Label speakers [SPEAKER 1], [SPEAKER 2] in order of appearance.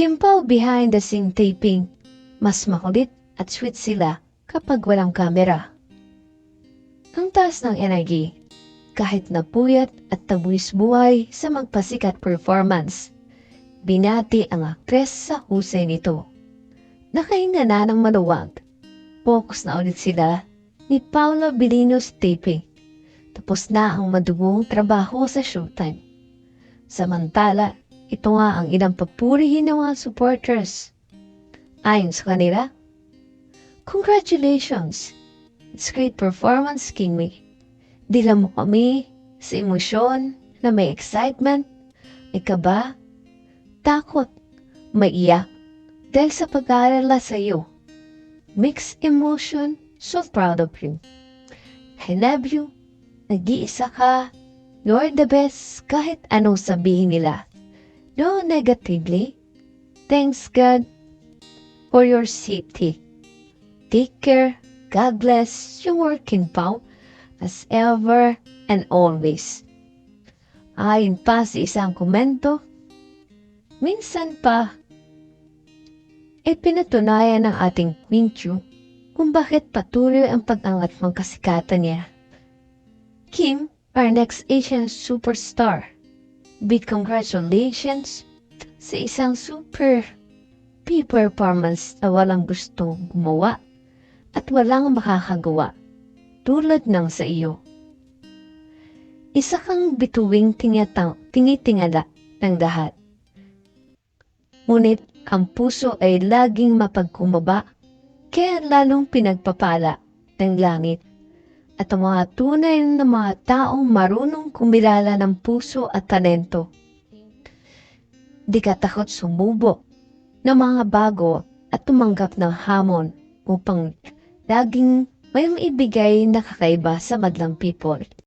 [SPEAKER 1] Kimpaw behind the scene taping. Mas makulit at sweet sila kapag walang kamera. Ang taas ng energy, kahit napuyat at tabuis buhay sa magpasikat performance. Binati ang aktres sa husay nito. Nakahinga na ng maluwag. Focus na ulit sila ni Paula Bilinos taping. Tapos na ang madugong trabaho sa showtime. Samantala, ito nga ang ilang papurihin ng mga supporters. Ayon sa kanila, Congratulations! It's great performance, Kingway. Dila mo kami sa emosyon na may excitement, may kaba, takot, may iyak, dahil sa pag-aalala sa iyo. Mixed emotion, so proud of you. I love you, nag-iisa ka, you're the best kahit anong sabihin nila. No negatively. Thanks God for your safety. Take care. God bless your working pao as ever and always. Ayon pa sa isang komento, minsan pa, e pinatunayan ng ating Queen Chu kung bakit patuloy ang pag-angat ng kasikatan niya. Kim, our next Asian superstar. Big congratulations sa isang super P-performance na walang gustong gumawa at walang makakagawa tulad ng sa iyo. Isa kang bituing tingatang, tinitingala ng lahat. Ngunit ang puso ay laging mapagkumaba kaya lalong pinagpapala ng langit at ang mga tunay na mga taong marunong kumilala ng puso at talento. Di ka takot sumubo ng mga bago at tumanggap ng hamon upang laging may maibigay na kakaiba sa madlang people.